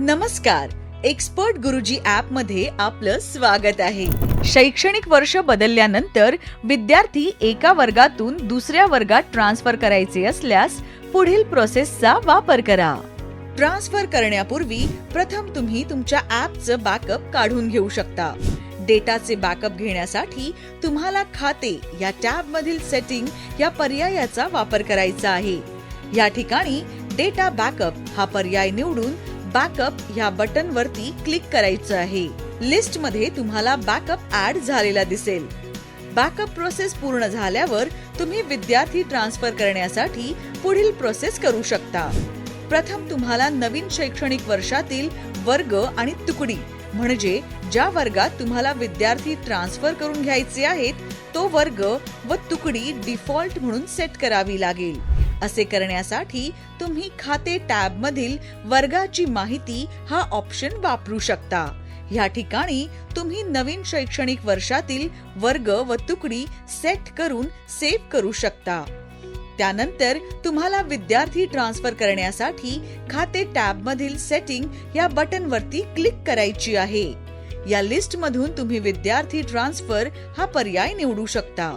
नमस्कार. एक्सपर्ट गुरुजी ऍपमध्ये आपलं स्वागत आहे. शैक्षणिक वर्ष बदलल्यानंतर विद्यार्थी एका वर्गातून दुसऱ्या वर्गात ट्रान्सफर करायचे असल्यास पुढील प्रोसेसचा वापर करा. ट्रान्सफर करण्यापूर्वी प्रथम तुम्ही तुमच्या ऍपचं बॅकअप काढून घेऊ शकता. डेटाचे बॅकअप घेण्यासाठी तुम्हाला खाते या टॅब मधील सेटिंग या पर्यायाचा वापर करायचा आहे. या ठिकाणी डेटा बॅकअप हा पर्याय निवडून बॅकअप ह्या बटन वरती क्लिक करायचं आहे. लिस्टमध्ये तुम्हाला बॅकअप ऍड झालेला दिसेल. बॅकअप प्रोसेस पूर्ण झाल्यावर तुम्ही विद्यार्थी ट्रान्सफर करण्यासाठी पुढील प्रोसेस करू शकता. प्रथम तुम्हाला नवीन शैक्षणिक वर्षातील वर्ग आणि तुकडी म्हणजे ज्या वर्गात तुम्हाला विद्यार्थी ट्रान्सफर करून घ्यायचे आहेत तो वर्ग व तुकडी डिफॉल्ट म्हणून सेट करावी लागेल. असे करण्यासाठी तुम्ही खाते टॅब मधील वर्गाची माहिती हा ऑप्शन वापरू शकता. या ठिकाणी तुम्ही नवीन शैक्षणिक वर्षातील वर्ग व तुकडी सेट करून सेव्ह करू शकता. त्यानंतर तुम्हाला विद्यार्थी ट्रान्सफर करण्यासाठी खाते टॅब मधील सेटिंग या बटन वरती क्लिक करायची आहे. या लिस्ट मधून तुम्ही विद्यार्थी ट्रान्सफर हा पर्याय निवडू शकता.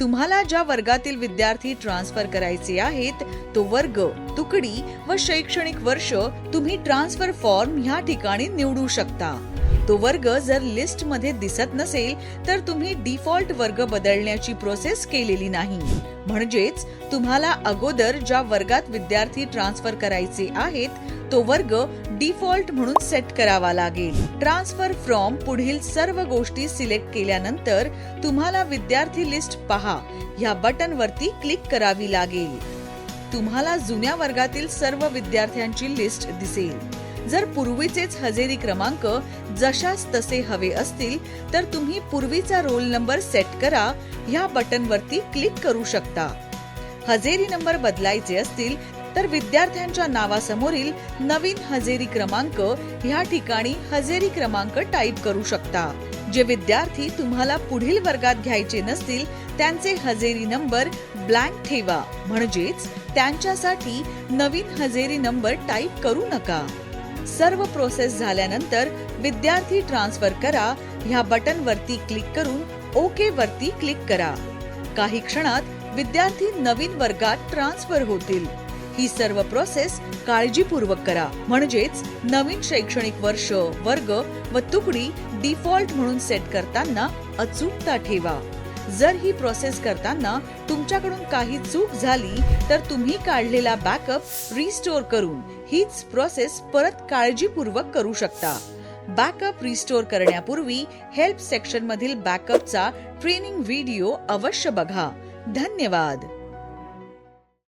तुम्हाला ज्या वर्गातील विद्यार्थी ट्रान्सफर करायचे आहेत तो वर्ग तुकडी व शैक्षणिक वर्ष तुम्ही ट्रान्सफर फॉर्म ह्या ठिकाणी निवडू शकता. तो वर्ग जर लिस्टमध्ये दिसत नसेल तर तुम्ही डिफॉल्ट वर्ग बदलण्याची प्रोसेस केलेली नाही. म्हणजेच तुम्हाला अगोदर ज्या वर्गात विद्यार्थी ट्रान्सफर करायचे आहेत तो वर्ग डिफॉल्ट म्हणून सेट करावा लागेल. ट्रान्सफर फ्रॉम पुढील सर्व गोष्टी सिलेक्ट केल्यानंतर तुम्हाला विद्यार्थी लिस्ट पहा. ह्या बटन वरती क्लिक करावी लागेल. तुम्हाला जुन्या वर्गातील सर्व विद्यार्थ्यांची लिस्ट दिसेल. जर पूर्वीचेच हजेरी क्रमांक जशास तसे हवे असतील तर तुम्ही पूर्वीचा रोल नंबर सेट करा ह्या बटनवरती क्लिक करू शकता. हजेरी नंबर बदलायचे असतील तर विद्यार्थ्यांच्या नावासमोरील नवीन हजेरी क्रमांक ह्या ठिकाणी हजेरी क्रमांक टाईप करू शकता. जे विद्यार्थी तुम्हाला पुढील वर्गात घ्यायचे नसतील त्यांचे हजेरी नंबर ब्लँक ठेवा. म्हणजेच त्यांच्यासाठी नवीन हजेरी नंबर टाईप करू नका. सर्व प्रोसेस झाल्यानंतर विद्यार्थी ट्रान्सफर करा ह्या बटन वरती क्लिक करून ओके वरती क्लिक करा. काही क्षणात विद्यार्थी नवीन वर्गात ट्रान्सफर होतील. ही सर्व प्रोसेस काळजीपूर्वक करा. म्हणजेच नवीन शैक्षणिक वर्ष वर्ग व तुकडी डिफॉल्ट म्हणून सेट करताना अचूकता ठेवा. जर ही प्रोसेस करताना तुमच्याकडून काही चूक झाली तर तुम्ही काढलेला बॅकअप रिस्टोर करून हीच प्रोसेस परत काळजीपूर्वक करू शकता. बॅकअप रिस्टोर करण्यापूर्वी हेल्प सेक्शन मधील बॅकअपचा ट्रेनिंग व्हिडिओ अवश्य बघा. धन्यवाद!